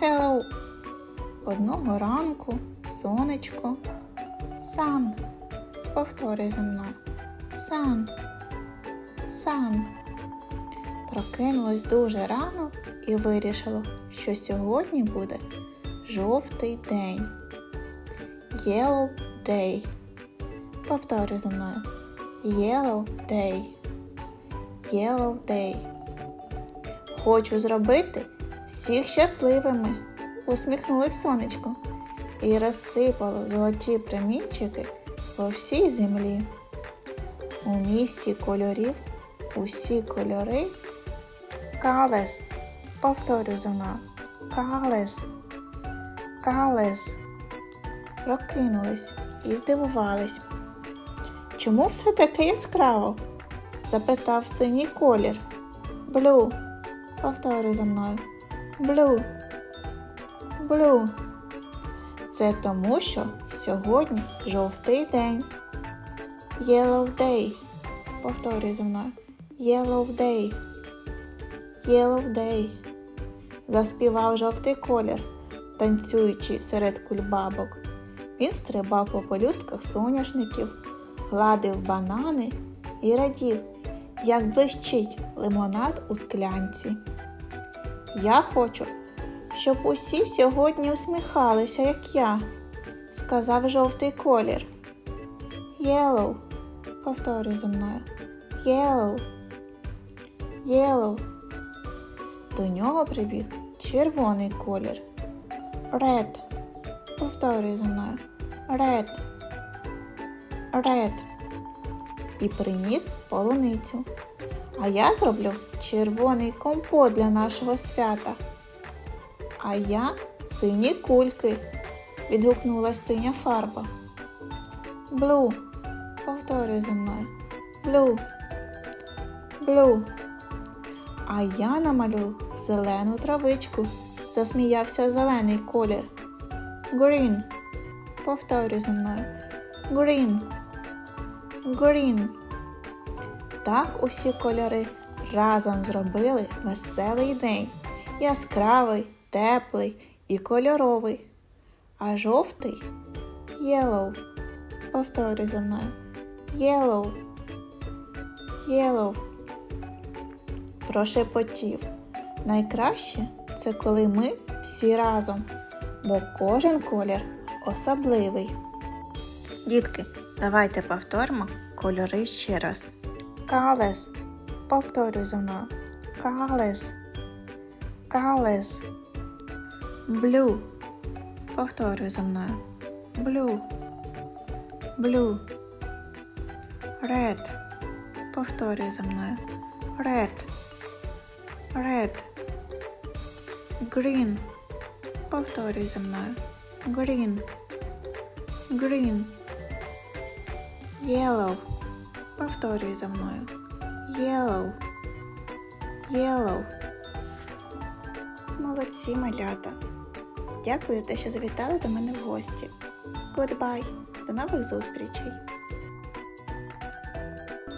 Hello. Одного ранку сонечко. Sun. Повторюй за мною. Sun. Sun. Прокинулось дуже рано і вирішило, що сьогодні буде жовтий день. Yellow day. Повторюй за мною. Yellow day. Yellow day. Хочу зробити всіх щасливими, усміхнулось сонечко і розсипало золоті промінчики по всій землі. У місті кольорів усі кольори. Повторюю за мною. Colors. Colors. Прокинулись і здивувались. Чому все таке яскраво? запитав синій колір. Блю. Повторюй за мною. Блю. Блю. Це тому, що сьогодні жовтий день. Yellow day. Повторюй за мною. Yellow day. Yellow day. Заспівав жовтий колір, танцюючи серед кульбабок. Він стрибав по полюстках соняшників, гладив банани і радів, як блищить лимонад у склянці. Я хочу, щоб усі сьогодні усміхалися, як я, сказав жовтий колір. Yellow. Повторюй за мною. Yellow. Yellow. До нього прибіг червоний колір. Red. Повторюй за мною. Red. Red. І приніс полуницю. А я зроблю червоний компот для нашого свята. А я сині кульки. Відгукнулась синя фарба. Blue. Повторюй за мною. Blue. Blue. А я намалюю зелену травичку. Засміявся зелений колір. Green. Повторюй за мною. Green. Green. Так усі кольори разом зробили веселий день. Яскравий, теплий і кольоровий. А жовтий yellow. Повторюй за мною. Yellow. Yellow. Прошепотів. Найкраще це коли ми всі разом, бо кожен колір особливий. Дітки, давайте повторимо кольори ще раз. Colors. Повторюй за мною. Colors. Colors. Blue. Повторюй за мною. Blue. Blue. Red. Повторюй за мною. Red. Red. Green. Повторюй за мною. Green. Green. Yellow. Повторюй за мною. Yellow. Yellow. Молодці, малята. Дякую за те, що завітали до мене в гості. Goodbye. До нових зустрічей.